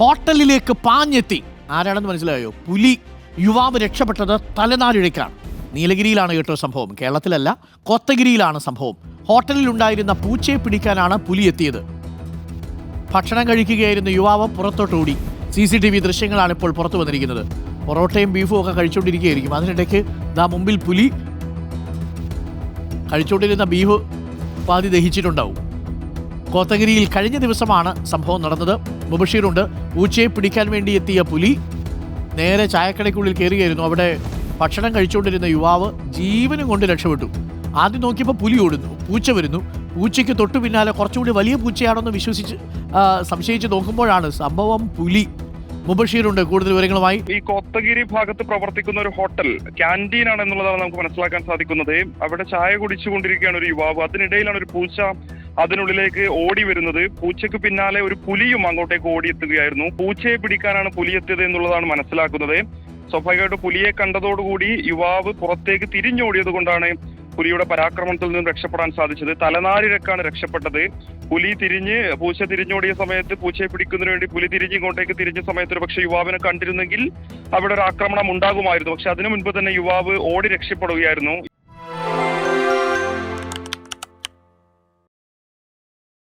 ഹോട്ടലിലേക്ക് പാഞ്ഞെത്തി. ആരാണെന്ന് മനസ്സിലായോ? പുലി യുവാവ് രക്ഷപ്പെട്ടത് തലനാരിഴയ്ക്കാണ്. നീലഗിരിയിലാണ് കേട്ടോ സംഭവം. കേരളത്തിലല്ല കൊത്തഗിരിയിലാണ് സംഭവം. ഹോട്ടലിൽ ഉണ്ടായിരുന്ന പൂച്ചയെ പിടിക്കാനാണ് പുലി എത്തിയത്. ഭക്ഷണം കഴിക്കുകയായിരുന്ന യുവാവ് പുറത്തോട്ട് ഓടി സി സി ടി വി ദൃശ്യങ്ങളാണ് ഇപ്പോൾ പുറത്തു വന്നിരിക്കുന്നത്. പൊറോട്ടയും ബീഫും ഒക്കെ കഴിച്ചുകൊണ്ടിരിക്കുകയായിരിക്കും. അതിനിടയ്ക്ക് ദാ മുമ്പിൽ പുലി കഴിച്ചുകൊണ്ടിരുന്ന ബീഫ് പാതി ദഹിച്ചിട്ടുണ്ടാവും. കോത്തഗിരിയിൽ കഴിഞ്ഞ ദിവസമാണ് സംഭവം നടന്നത്. മുബഷീറുണ്ട്. പൂച്ചയെ പിടിക്കാൻ വേണ്ടി എത്തിയ പുലി നേരെ ചായക്കടയ്ക്കുള്ളിൽ കയറുകയായിരുന്നു അവിടെ ഭക്ഷണം കഴിച്ചുകൊണ്ടിരുന്ന യുവാവ് ജീവനും കൊണ്ട് രക്ഷപ്പെട്ടു. ആദ്യം നോക്കിയപ്പോൾ പുലി ഓടുന്നു. പൂച്ച വരുന്നു. പൂച്ചയ്ക്ക് തൊട്ടു പിന്നാലെ കുറച്ചുകൂടി വലിയ പൂച്ചയാണെന്ന് വിശ്വസിച്ച് സംശയിച്ച് നോക്കുമ്പോഴാണ് സംഭവം പുലി. മുബഷീറുണ്ട്. കൂടുതൽ വിവരങ്ങളുമായി ഈ കോത്തഗിരി ഭാഗത്ത് പ്രവർത്തിക്കുന്ന ഒരു ഹോട്ടൽ ക്യാന്റീൻ ആണ് എന്നുള്ളതാണ് നമുക്ക് മനസ്സിലാക്കാൻ സാധിക്കുന്നത്. അവിടെ ചായ കുടിച്ചുകൊണ്ടിരിക്കുകയാണ് ഒരു യുവാവ്. അതിനിടയിലാണ് ഒരു പൂച്ച അതിനുള്ളിലേക്ക് ഓടി വരുന്നത്. പൂച്ചയ്ക്ക് പിന്നാലെ ഒരു പുലിയും അങ്ങോട്ടേക്ക് ഓടിയെത്തുകയായിരുന്നു പൂച്ചയെ പിടിക്കാനാണ് പുലി എത്തിയത് എന്നുള്ളതാണ് മനസ്സിലാക്കുന്നത്. സ്വാഭാവികമായിട്ട് പുലിയെ കണ്ടതോടുകൂടി യുവാവ് പുറത്തേക്ക് തിരിഞ്ഞോടിയത് കൊണ്ടാണ് പുലിയുടെ പരാക്രമണത്തിൽ നിന്നും രക്ഷപ്പെടാൻ സാധിച്ചത്. തലനാരിഴക്കാണ് രക്ഷപ്പെട്ടത്. പുലി തിരിഞ്ഞ് പൂച്ച തിരിഞ്ഞോടിയ സമയത്ത് പൂച്ചയെ പിടിക്കുന്നതിന് വേണ്ടി പുലി തിരിഞ്ഞ് ഇങ്ങോട്ടേക്ക് തിരിഞ്ഞ സമയത്ത് ഒരു പക്ഷേ യുവാവിനെ കണ്ടിരുന്നെങ്കിൽ അവിടെ ഒരു ആക്രമണം ഉണ്ടാകുമായിരുന്നു. പക്ഷെ അതിനു മുൻപ് തന്നെ യുവാവ് ഓടി രക്ഷപ്പെടുകയായിരുന്നു.